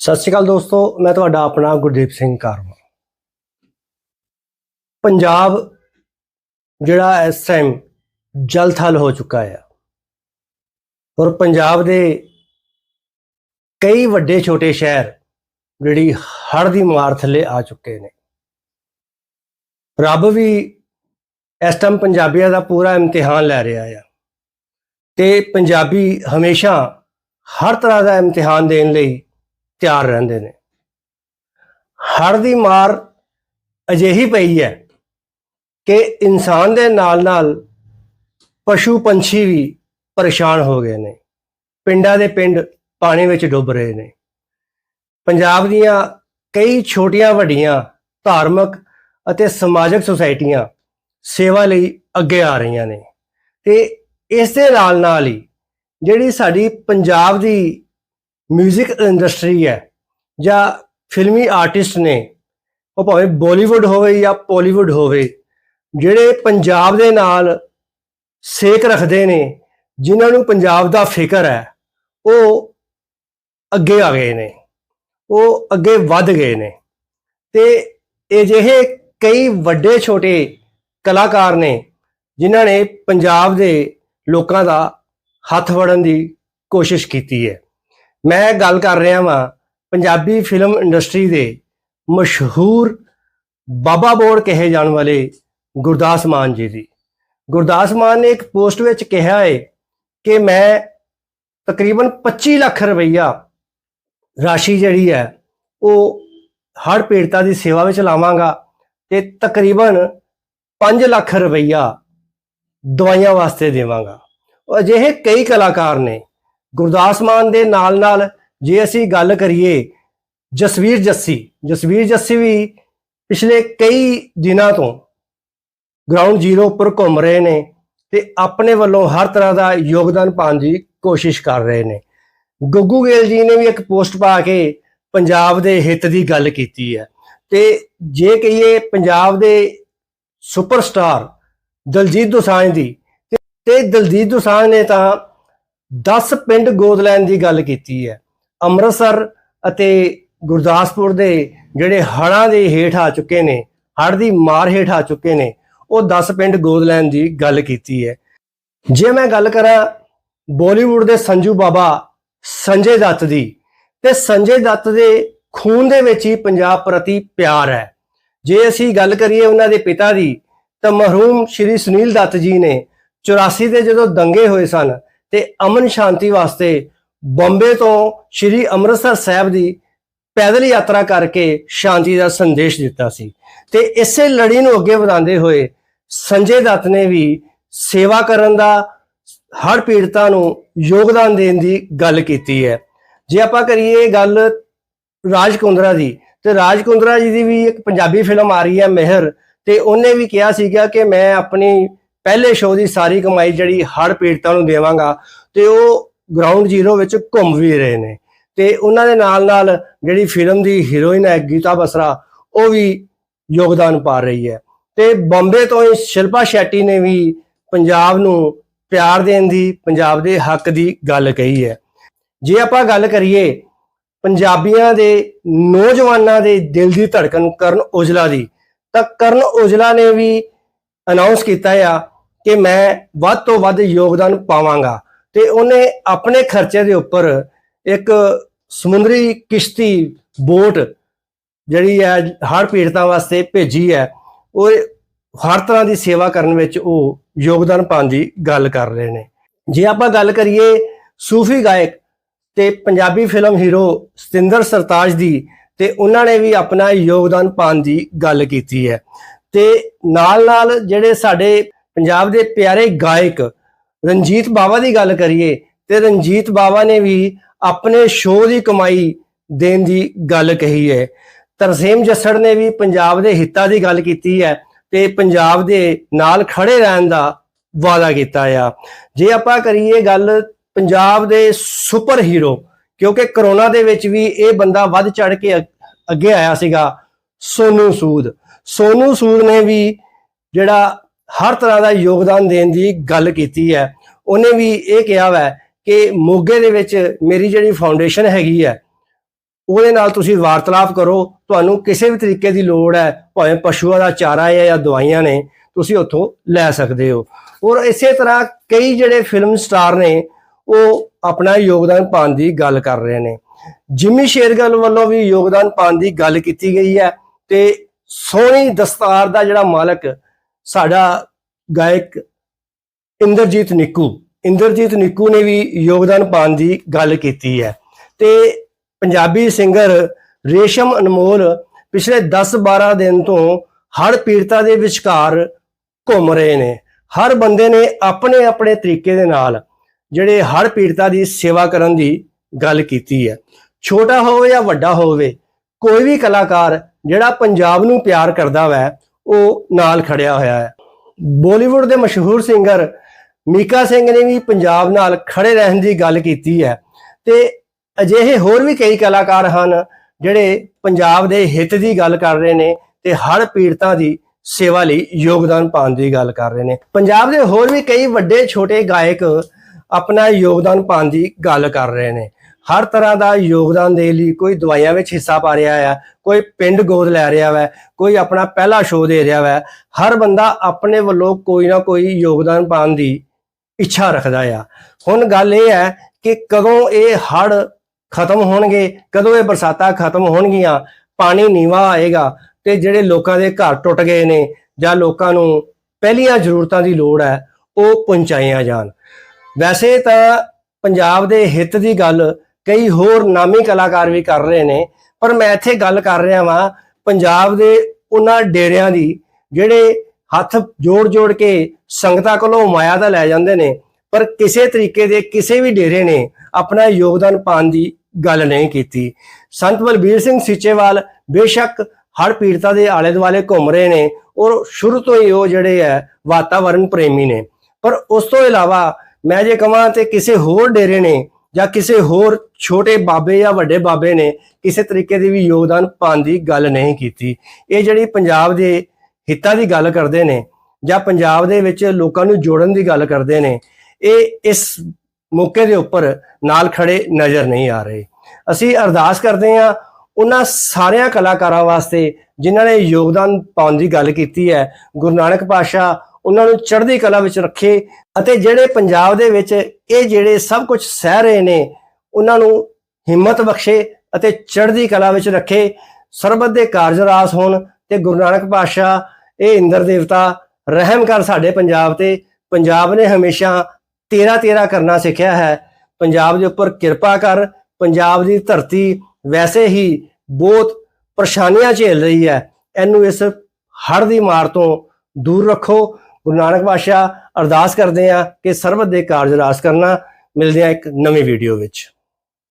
ਸਤਿ ਸ਼੍ਰੀ ਅਕਾਲ ਦੋਸਤੋ, ਮੈਂ ਤੁਹਾਡਾ ਆਪਣਾ ਗੁਰਦੀਪ ਸਿੰਘ ਕਾਰਵਾ। ਪੰਜਾਬ ਜਿਹੜਾ ਇਸ ਟਾਈਮ ਜਲ ਥਲ ਹੋ ਚੁੱਕਾ ਹੈ ਔਰ ਪੰਜਾਬ ਦੇ ਕਈ ਵੱਡੇ ਛੋਟੇ ਸ਼ਹਿਰ ਜਿਹੜੀ ਹੜ੍ਹ ਦੀ ਮਾਰ ਥੱਲੇ ਆ ਚੁੱਕੇ ਨੇ। ਰੱਬ ਵੀ ਇਸ ਟਾਈਮ ਪੰਜਾਬੀਆਂ ਦਾ ਪੂਰਾ ਇਮਤਿਹਾਨ ਲੈ ਰਿਹਾ ਆ ਤੇ ਪੰਜਾਬੀ ਹਮੇਸ਼ਾ ਹਰ ਤਰ੍ਹਾਂ ਦਾ ਇਮਤਿਹਾਨ ਦੇਣ ਲਈ ਤਿਆਰ ਰਹਿੰਦੇ ਨੇ। ਹੜ੍ਹ ਦੀ ਮਾਰ ਅਜਿਹੀ ਪਈ ਹੈ ਕਿ ਇਨਸਾਨ ਦੇ ਨਾਲ ਨਾਲ ਪਸ਼ੂ ਪੰਛੀ ਵੀ ਪਰੇਸ਼ਾਨ ਹੋ ਗਏ ਨੇ। ਪਿੰਡਾਂ ਦੇ ਪਿੰਡ ਪਾਣੀ ਵਿੱਚ ਡੁੱਬ ਰਹੇ ਨੇ। ਪੰਜਾਬ ਦੀਆਂ ਕਈ ਛੋਟੀਆਂ ਵੱਡੀਆਂ ਧਾਰਮਿਕ ਅਤੇ ਸਮਾਜਿਕ ਸੁਸਾਇਟੀਆਂ ਸੇਵਾ ਲਈ ਅੱਗੇ ਆ ਰਹੀਆਂ ਨੇ। ਤੇ ਇਸ ਦੇ ਨਾਲ ਨਾਲ ਹੀ ਜਿਹੜੀ ਸਾਡੀ ਪੰਜਾਬ ਦੀ 뮤직 ਇੰਡਸਟਰੀ ਹੈ ਜਾਂ ਫਿਲਮੀ ਆਰਟਿਸਟ ਨੇ, ਉਹ ਭਾਵੇਂ ਬਾਲੀਵੁੱਡ ਹੋਵੇ ਜਾਂ ਪੋਲੀਵੁੱਡ ਹੋਵੇ, ਜਿਹੜੇ ਪੰਜਾਬ ਦੇ ਨਾਲ ਸੇਕ ਰੱਖਦੇ ਨੇ, ਜਿਨ੍ਹਾਂ ਨੂੰ ਪੰਜਾਬ ਦਾ ਫਿਕਰ ਹੈ, ਉਹ ਅੱਗੇ ਆ ਗਏ ਨੇ, ਉਹ ਅੱਗੇ ਵੱਧ ਗਏ ਨੇ। ਤੇ ਅਜਿਹੇ ਕਈ ਵੱਡੇ ਛੋਟੇ ਕਲਾਕਾਰ ਨੇ, ਜਿਨ੍ਹਾਂ ਨੇ ਪੰਜਾਬ ਦੇ ਲੋਕਾਂ ਦਾ ਹੱਥ ਵੜਨ ਦੀ ਕੋਸ਼ਿਸ਼ ਕੀਤੀ ਹੈ। ਮੈਂ ਗੱਲ ਕਰ ਰਿਹਾ ਵਾਂ ਪੰਜਾਬੀ ਫਿਲਮ ਇੰਡਸਟਰੀ ਦੇ ਮਸ਼ਹੂਰ ਬਾਬਾ ਬੋੜ ਕਹੇ ਜਾਣ ਵਾਲੇ ਗੁਰਦਾਸ ਮਾਨ ਜੀ ਦੀ। ਗੁਰਦਾਸ ਮਾਨ ਨੇ ਇੱਕ ਪੋਸਟ ਵਿੱਚ ਕਿਹਾ ਹੈ ਕਿ ਮੈਂ ਤਕਰੀਬਨ 25 ਲੱਖ ਰੁਪਈਆ ਰਾਸ਼ੀ ਜਿਹੜੀ ਹੈ ਉਹ ਹੜ੍ਹ ਪੀੜਤਾ ਦੀ ਸੇਵਾ ਵਿੱਚ ਲਾਵਾਂਗਾ ਤੇ ਤਕਰੀਬਨ 5 ਲੱਖ ਰੁਪਈਆ ਦਵਾਈਆਂ ਵਾਸਤੇ ਦੇਵਾਂਗਾ। ਅਜਿਹੇ ਕਈ ਕਲਾਕਾਰ ਨੇ ਗੁਰਦਾਸ ਮਾਨ ਦੇ ਨਾਲ ਨਾਲ ਜੇ ਅਸੀਂ ਗੱਲ ਕਰੀਏ ਜਸਵੀਰ ਜੱਸੀ ਜਸਵੀਰ ਜੱਸੀ ਵੀ ਪਿਛਲੇ ਕਈ ਦਿਨਾਂ ਤੋਂ ਗਰਾਊਂਡ ਜ਼ੀਰੋ ਉੱਪਰ ਘੁੰਮ ਰਹੇ ਨੇ ਤੇ ਆਪਣੇ ਵੱਲੋਂ ਹਰ ਤਰ੍ਹਾਂ ਦਾ ਯੋਗਦਾਨ ਪਾਉਣ ਦੀ ਕੋਸ਼ਿਸ਼ ਕਰ ਰਹੇ ਨੇ। ਗੱਗੂ ਗੇਲ ਜੀ ਨੇ ਵੀ ਇੱਕ ਪੋਸਟ ਪਾ ਕੇ ਪੰਜਾਬ ਦੇ ਹਿੱਤ ਦੀ ਗੱਲ ਕੀਤੀ ਹੈ ਤੇ ਜੇ ਕਹੀਏ ਪੰਜਾਬ ਦੇ ਸੁਪਰਸਟਾਰ ਦਲਜੀਤ ਦੋਸਾਂਝ ਦੀ ਤੇ- ਤੇ ਦਲਜੀਤ ਦੋਸਾਂਝ ਨੇ ਤਾਂ 10 ਪਿੰਡ ਗੋਦ ਲੈਣ ਦੀ ਗੱਲ ਕੀਤੀ ਹੈ। ਅੰਮ੍ਰਿਤਸਰ ਅਤੇ ਗੁਰਦਾਸਪੁਰ ਦੇ ਜਿਹੜੇ ਹੜ੍ਹਾਂ ਦੇ ਹੇਠ ਆ ਚੁੱਕੇ ਨੇ, ਹੜ੍ਹ ਦੀ ਮਾਰ ਹੇਠ ਆ ਚੁੱਕੇ ਨੇ, ਉਹ 10 ਪਿੰਡ ਗੋਦ ਲੈਣ ਦੀ ਗੱਲ ਕੀਤੀ ਹੈ। ਜੇ ਮੈਂ ਗੱਲ ਕਰਾਂ ਬਾਲੀਵੁੱਡ ਦੇ ਸੰਜੂ ਬਾਬਾ ਸੰਜੇ ਦੱਤ ਦੀ, ਤੇ ਸੰਜੇ ਦੱਤ ਦੇ ਖੂਨ ਦੇ ਵਿੱਚ ਹੀ ਪੰਜਾਬ ਪ੍ਰਤੀ ਪਿਆਰ ਹੈ। ਜੇ ਅਸੀਂ ਗੱਲ ਕਰੀਏ ਉਹਨਾਂ ਦੇ ਪਿਤਾ ਦੀ, ਤਾਂ ਮਰਹੂਮ ਸ਼੍ਰੀ ਸੁਨੀਲ ਦੱਤ ਜੀ ਨੇ 84 ਦੇ ਜਦੋਂ ਦੰਗੇ ਹੋਏ ਸਨ ਤੇ ਅਮਨ ਸ਼ਾਂਤੀ ਵਾਸਤੇ ਬੰਬੇ ਤੋਂ ਸ਼੍ਰੀ ਅੰਮ੍ਰਿਤਸਰ ਸਾਹਿਬ ਦੀ ਪੈਦਲ ਯਾਤਰਾ ਕਰਕੇ ਸ਼ਾਂਤੀ ਦਾ ਸੰਦੇਸ਼ ਦਿੱਤਾ ਸੀ। ਤੇ ਇਸੇ ਲੜੀ ਨੂੰ ਅੱਗੇ ਵਧਾਉਂਦੇ ਹੋਏ ਸੰਜੇ ਦੱਤ ਨੇ ਵੀ ਸੇਵਾ ਕਰਨ ਦਾ ਹਰ ਪੀੜਤਾਂ ਨੂੰ ਯੋਗਦਾਨ ਦੇਣ ਦੀ ਗੱਲ ਕੀਤੀ ਹੈ। ਜੇ ਆਪਾਂ ਕਰੀਏ ਗੱਲ ਰਾਜ ਕੁੰਦਰਾ ਦੀ, ਤੇ ਰਾਜ ਕੁੰਦਰਾ ਜੀ ਦੀ ਵੀ ਇੱਕ ਪੰਜਾਬੀ ਫਿਲਮ ਆ ਰਹੀ ਹੈ, ਮਿਹਰ, ਤੇ ਉਹਨੇ ਵੀ ਕਿਹਾ ਸੀਗਾ ਕਿ ਮੈਂ ਆਪਣੀ ਪਹਿਲੇ ਸ਼ੋਅ ਦੀ ਸਾਰੀ ਕਮਾਈ ਜਿਹੜੀ ਹੜ ਪੀੜਤਾਂ ਨੂੰ ਦੇਵਾਂਗਾ ਤੇ ਉਹ ਗਰਾਊਂਡ ਜ਼ੀਰੋ ਵਿੱਚ ਘੁੰਮ ਵੀ ਰਹੇ ਨੇ। ਤੇ ਉਹਨਾਂ ਦੇ ਨਾਲ ਨਾਲ ਜਿਹੜੀ ਫਿਲਮ ਦੀ ਹੀਰੋਇਨ ਹੈ ਗੀਤਾ ਬਸਰਾ, ਉਹ ਵੀ ਯੋਗਦਾਨ ਪਾ ਰਹੀ ਹੈ। ਤੇ ਬੰਬੇ ਤੋਂ ਹੀ ਸ਼ਿਲਪਾ ਸ਼ੈਟੀ ਨੇ ਵੀ ਪੰਜਾਬ ਨੂੰ ਪਿਆਰ ਦੇਣ ਦੀ, ਪੰਜਾਬ ਦੇ ਹੱਕ ਦੀ ਗੱਲ ਕਹੀ ਹੈ। ਜੇ ਆਪਾਂ ਗੱਲ ਕਰੀਏ ਪੰਜਾਬੀਆਂ ਦੇ ਨੌਜਵਾਨਾਂ ਦੇ ਦਿਲ ਦੀ ਧੜਕਨ ਕਰਨ ਔਜਲਾ ਦੀ, ਤਾਂ ਕਰਨ ਔਜਲਾ ਨੇ ਵੀ ਅਨਾਉਂਸ ਕੀਤਾ ਆ ਕਿ ਮੈਂ ਵੱਧ ਤੋਂ ਵੱਧ ਯੋਗਦਾਨ ਪਾਵਾਂਗਾ। ਤੇ ਉਹਨੇ ਆਪਣੇ ਖਰਚੇ ਦੇ ਉੱਪਰ ਇੱਕ ਸਮੁੰਦਰੀ ਕਿਸ਼ਤੀ ਬੋਟ ਜਿਹੜੀ ਹੈ ਹਰ ਪੀੜਤਾਂ ਵਾਸਤੇ ਭੇਜੀ ਹੈ, ਉਹ ਹਰ ਤਰ੍ਹਾਂ ਦੀ ਸੇਵਾ ਕਰਨ ਵਿੱਚ ਉਹ ਯੋਗਦਾਨ ਪਾਉਣ ਦੀ ਗੱਲ ਕਰ ਰਹੇ ਨੇ। ਜੇ ਆਪਾਂ ਗੱਲ ਕਰੀਏ ਸੂਫੀ ਗਾਇਕ ਤੇ ਪੰਜਾਬੀ ਫਿਲਮ ਹੀਰੋ ਸਤਿੰਦਰ ਸਰਤਾਜ ਦੀ, ਤੇ ਉਹਨਾਂ ਨੇ ਵੀ ਆਪਣਾ ਯੋਗਦਾਨ ਪਾਉਣ ਦੀ ਗੱਲ ਕੀਤੀ ਹੈ। ਤੇ ਨਾਲ ਨਾਲ ਜਿਹੜੇ ਸਾਡੇ ਪੰਜਾਬ ਦੇ ਪਿਆਰੇ ਗਾਇਕ ਰਣਜੀਤ ਬਾਵਾ ਦੀ ਗੱਲ ਕਰੀਏ, ਤੇ ਰਣਜੀਤ ਬਾਵਾ ਨੇ ਵੀ ਆਪਣੇ ਸ਼ੋਅ ਦੀ ਕਮਾਈ ਦੇਣ ਦੀ ਗੱਲ ਕਹੀ ਹੈ। ਤਰਸੇਮ ਜੱਸੜ ਨੇ ਵੀ ਪੰਜਾਬ ਦੇ ਹਿੱਤਾਂ ਦੀ ਗੱਲ ਕੀਤੀ ਹੈ ਤੇ ਪੰਜਾਬ ਦੇ ਨਾਲ ਖੜੇ ਰਹਿਣ ਦਾ ਵਾਅਦਾ ਕੀਤਾ ਆ। ਜੇ ਆਪਾਂ ਕਰੀਏ ਗੱਲ ਪੰਜਾਬ ਦੇ ਸੁਪਰ ਹੀਰੋ, ਕਿਉਂਕਿ ਕਰੋਨਾ ਦੇ ਵਿੱਚ ਵੀ ਇਹ ਬੰਦਾ ਵੱਧ ਚੜ ਕੇ ਅ- ਅੱਗੇ ਆਇਆ ਸੀਗਾ, ਸੋਨੂ ਸੂਦ। ਸੋਨੂ ਸੂਦ ਨੇ ਵੀ ਜਿਹੜਾ ਹਰ ਤਰ੍ਹਾਂ ਦਾ ਯੋਗਦਾਨ ਦੇਣ ਦੀ ਗੱਲ ਕੀਤੀ ਹੈ, ਉਹਨੇ ਵੀ ਇਹ ਕਿਹਾ ਹੈ ਕਿ ਮੋਗੇ ਦੇ ਵਿੱਚ ਮੇਰੀ ਜਿਹੜੀ ਫਾਊਂਡੇਸ਼ਨ ਹੈਗੀ ਹੈ, ਉਹਦੇ ਨਾਲ ਤੁਸੀਂ ਵਾਰਤਾਲਾਪ ਕਰੋ, ਤੁਹਾਨੂੰ ਕਿਸੇ ਵੀ ਤਰੀਕੇ ਦੀ ਲੋੜ ਹੈ, ਭਾਵੇਂ ਪਸ਼ੂਆਂ ਦਾ ਚਾਰਾ ਹੈ ਜਾਂ ਦਵਾਈਆਂ ਨੇ, ਤੁਸੀਂ ਉੱਥੋਂ ਲੈ ਸਕਦੇ ਹੋ। ਔਰ ਇਸੇ ਤਰ੍ਹਾਂ ਕਈ ਜਿਹੜੇ ਫਿਲਮ ਸਟਾਰ ਨੇ, ਉਹ ਆਪਣਾ ਯੋਗਦਾਨ ਪਾਉਣ ਦੀ ਗੱਲ ਕਰ ਰਹੇ ਨੇ। ਜਿਮੀ ਸ਼ੇਰਗਲ ਵੱਲੋਂ ਵੀ ਯੋਗਦਾਨ ਪਾਉਣ ਦੀ ਗੱਲ ਕੀਤੀ ਗਈ ਹੈ ਤੇ ਸੋਹਣੀ ਦਸਤਾਰ ਦਾ ਜਿਹੜਾ ਮਾਲਕ ਸਾਡਾ ਗਾਇਕ ਇੰਦਰਜੀਤ ਨਿੱਕੂ। ਇੰਦਰਜੀਤ ਨਿੱਕੂ ਨੇ ਵੀ ਯੋਗਦਾਨ ਪਾਉਣ ਦੀ ਗੱਲ ਕੀਤੀ ਹੈ। ਤੇ ਪੰਜਾਬੀ ਸਿੰਗਰ ਰੇਸ਼ਮ ਅਨਮੋਲ ਪਿਛਲੇ 10-12 ਦਿਨ ਤੋਂ ਹੜ ਪੀੜਤਾ ਦੇ ਵਿਚਕਾਰ ਘੁੰਮ ਰਹੇ ਨੇ। ਹਰ ਬੰਦੇ ਨੇ ਆਪਣੇ ਆਪਣੇ ਤਰੀਕੇ ਦੇ ਨਾਲ ਜਿਹੜੇ ਹੜ ਪੀੜਤਾ ਦੀ ਸੇਵਾ ਕਰਨ ਦੀ ਗੱਲ ਕੀਤੀ ਹੈ। ਛੋਟਾ ਹੋਵੇ ਜਾਂ ਵੱਡਾ ਹੋਵੇ, ਕੋਈ ਵੀ ਕਲਾਕਾਰ ਜਿਹੜਾ ਪੰਜਾਬ ਨੂੰ ਪਿਆਰ ਕਰਦਾ ਵੈ, ਉਹ ਨਾਲ ਖੜਿਆ ਹੋਇਆ ਹੈ। ਬਾਲੀਵੁੱਡ ਦੇ ਮਸ਼ਹੂਰ ਸਿੰਗਰ ਮੀਕਾ ਸਿੰਘ ਨੇ ਵੀ ਪੰਜਾਬ ਨਾਲ ਖੜੇ ਰਹਿਣ ਦੀ ਗੱਲ ਕੀਤੀ ਹੈ। ਤੇ ਅਜਿਹੇ ਹੋਰ ਵੀ ਕਈ ਕਲਾਕਾਰ ਹਨ, ਜਿਹੜੇ ਪੰਜਾਬ ਦੇ ਹਿੱਤ ਦੀ ਗੱਲ ਕਰ ਰਹੇ ਨੇ ਤੇ ਹਰ ਪੀੜਤਾਂ ਦੀ ਸੇਵਾ ਲਈ ਯੋਗਦਾਨ ਪਾਉਣ ਦੀ ਗੱਲ ਕਰ ਰਹੇ ਨੇ। ਪੰਜਾਬ ਦੇ ਹੋਰ ਵੀ ਕਈ ਵੱਡੇ ਛੋਟੇ ਗਾਇਕ ਆਪਣਾ ਯੋਗਦਾਨ ਪਾਉਣ ਦੀ ਗੱਲ ਕਰ ਰਹੇ ਨੇ। ਹਰ ਤਰ੍ਹਾਂ ਦਾ ਯੋਗਦਾਨ ਦੇ ਲਈ ਕੋਈ ਦਵਾਈਆਂ ਵਿੱਚ ਹਿੱਸਾ ਪਾ ਰਿਹਾ ਹੈ ਕੋਈ ਪਿੰਡ ਗੋਦ ਲੈ ਰਿਹਾ ਹੈ ਕੋਈ ਆਪਣਾ ਪਹਿਲਾ ਸ਼ੋਅ ਦੇ ਰਿਹਾ ਹੈ ਹਰ ਬੰਦਾ ਆਪਣੇ ਵੱਲੋਂ ਕੋਈ ਨਾ ਕੋਈ ਯੋਗਦਾਨ ਪਾਉਣ ਦੀ ਇੱਛਾ ਰੱਖਦਾ ਆ। ਹੁਣ ਗੱਲ ਇਹ ਹੈ ਕਿ ਕਦੋਂ ਇਹ ਹੜ ਖਤਮ ਹੋਣਗੇ, ਕਦੋਂ ਇਹ ਬਰਸਾਤਾਂ ਖਤਮ ਹੋਣਗੀਆਂ, ਪਾਣੀ ਨੀਵਾ ਆਏਗਾ ਤੇ ਜਿਹੜੇ ਲੋਕਾਂ ਦੇ ਘਰ ਟੁੱਟ ਗਏ ਨੇ ਜਾਂ ਲੋਕਾਂ ਨੂੰ ਪਹਿਲੀਆਂ ਜ਼ਰੂਰਤਾਂ ਦੀ ਲੋੜ ਹੈ, ਉਹ ਪਹੁੰਚਾਈਆਂ ਜਾਣ। ਵੈਸੇ ਤਾਂ ਪੰਜਾਬ ਦੇ ਹਿੱਤ ਦੀ ਗੱਲ ਕਈ ਹੋਰ ਨਾਮੀ ਕਲਾਕਾਰ ਵੀ ਕਰ ਰਹੇ ਨੇ, ਪਰ ਮੈਂ ਇੱਥੇ ਗੱਲ ਕਰ ਰਿਹਾ ਵਾਂ ਪੰਜਾਬ ਦੇ ਉਹਨਾਂ ਡੇਰਿਆਂ ਦੀ, ਜਿਹੜੇ ਹੱਥ ਜੋੜ ਜੋੜ ਕੇ ਸੰਗਤਾਂ ਕੋਲੋਂ ਮਾਇਆ ਤਾਂ ਲੈ ਜਾਂਦੇ ਨੇ, ਪਰ ਕਿਸੇ ਤਰੀਕੇ ਦੇ ਕਿਸੇ ਵੀ ਡੇਰੇ ਨੇ ਆਪਣਾ ਯੋਗਦਾਨ ਪਾਉਣ ਦੀ ਗੱਲ ਨਹੀਂ ਕੀਤੀ। ਸੰਤ ਬਲਬੀਰ ਸਿੰਘ ਸੀਚੇਵਾਲ ਬੇਸ਼ੱਕ ਹੜ ਪੀੜਤਾਂ ਦੇ ਆਲੇ ਦੁਆਲੇ ਘੁੰਮ ਰਹੇ ਨੇ, ਔਰ ਸ਼ੁਰੂ ਤੋਂ ਹੀ ਉਹ ਜਿਹੜੇ ਹੈ ਵਾਤਾਵਰਣ ਪ੍ਰੇਮੀ ਨੇ। ਪਰ ਉਸ ਤੋਂ ਇਲਾਵਾ ਮੈਂ ਜੇ ਕਹਾਂ ਤੇ ਕਿਸੇ ਹੋਰ ਡੇਰੇ ਨੇ ਜਾਂ ਕਿਸੇ ਹੋਰ ਛੋਟੇ ਬਾਬੇ ਜਾਂ ਵੱਡੇ ਬਾਬੇ ਨੇ ਕਿਸੇ ਤਰੀਕੇ ਦੀ ਵੀ ਯੋਗਦਾਨ ਪਾਉਣ ਦੀ ਗੱਲ ਨਹੀਂ ਕੀਤੀ। ਇਹ ਜਿਹੜੀ ਪੰਜਾਬ ਦੇ ਹਿੱਤਾਂ ਦੀ ਗੱਲ ਕਰਦੇ ਨੇ ਜਾਂ ਪੰਜਾਬ ਦੇ ਵਿੱਚ ਲੋਕਾਂ ਨੂੰ ਜੋੜਨ ਦੀ ਗੱਲ ਕਰਦੇ ਨੇ, ਇਹ ਇਸ ਮੌਕੇ ਦੇ ਉੱਪਰ ਨਾਲ ਖੜੇ ਨਜ਼ਰ ਨਹੀਂ ਆ ਰਹੇ। ਅਸੀਂ ਅਰਦਾਸ ਕਰਦੇ ਹਾਂ ਉਹਨਾਂ ਸਾਰਿਆਂ ਕਲਾਕਾਰਾਂ ਵਾਸਤੇ ਜਿਨ੍ਹਾਂ ਨੇ ਯੋਗਦਾਨ ਪਾਉਣ ਦੀ ਗੱਲ ਕੀਤੀ ਹੈ। ਗੁਰੂ ਨਾਨਕ ਪਾਤਸ਼ਾਹ ਉਹਨਾਂ ਨੂੰ ਚੜ੍ਹਦੀ ਕਲਾ ਵਿੱਚ ਰੱਖੇ ਅਤੇ ਜਿਹੜੇ ਪੰਜਾਬ ਦੇ ਵਿੱਚ ਇਹ ਜਿਹੜੇ ਸਭ ਕੁਝ ਸਹਿ ਰਹੇ ਨੇ, ਉਹਨਾਂ ਨੂੰ ਹਿੰਮਤ ਬਖਸ਼ੇ ਅਤੇ ਚੜ੍ਹਦੀ ਕਲਾ ਵਿੱਚ ਰੱਖੇ। ਸਰਬਤ ਦੇ ਕਾਰਜ ਰਾਸ ਹੋਣ ਤੇ ਗੁਰੂ ਨਾਨਕ ਪਾਤਸ਼ਾਹ, ਇਹ ਇੰਦਰ ਦੇਵਤਾ ਰਹਿਮ ਕਰ ਸਾਡੇ ਪੰਜਾਬ ਤੇ। ਪੰਜਾਬ ਨੇ ਹਮੇਸ਼ਾ ਤੇਰਾ ਤੇਰਾ ਕਰਨਾ ਸਿੱਖਿਆ ਹੈ। ਪੰਜਾਬ ਦੇ ਉੱਪਰ ਕਿਰਪਾ ਕਰ, ਪੰਜਾਬ ਦੀ ਧਰਤੀ ਵੈਸੇ ਹੀ ਬਹੁਤ ਪਰੇਸ਼ਾਨੀਆਂ ਝੇਲ ਰਹੀ ਹੈ। ਇਹਨੂੰ ਇਸ ਹੜ੍ਹ ਦੀ ਮਾਰ ਤੋਂ ਦੂਰ ਰੱਖੋ ਗੁਰੂ ਨਾਨਕ ਪਾਤਸ਼ਾਹ ਅਰਦਾਸ ਕਰਦੇ ਆ ਕਿ ਸਰਬਤ ਦੇ ਕਾਰਜ ਰਾਸ ਕਰਨਾ। ਮਿਲਦੇ ਆ ਇੱਕ ਨਵੀਂ ਵੀਡੀਓ ਵਿੱਚ।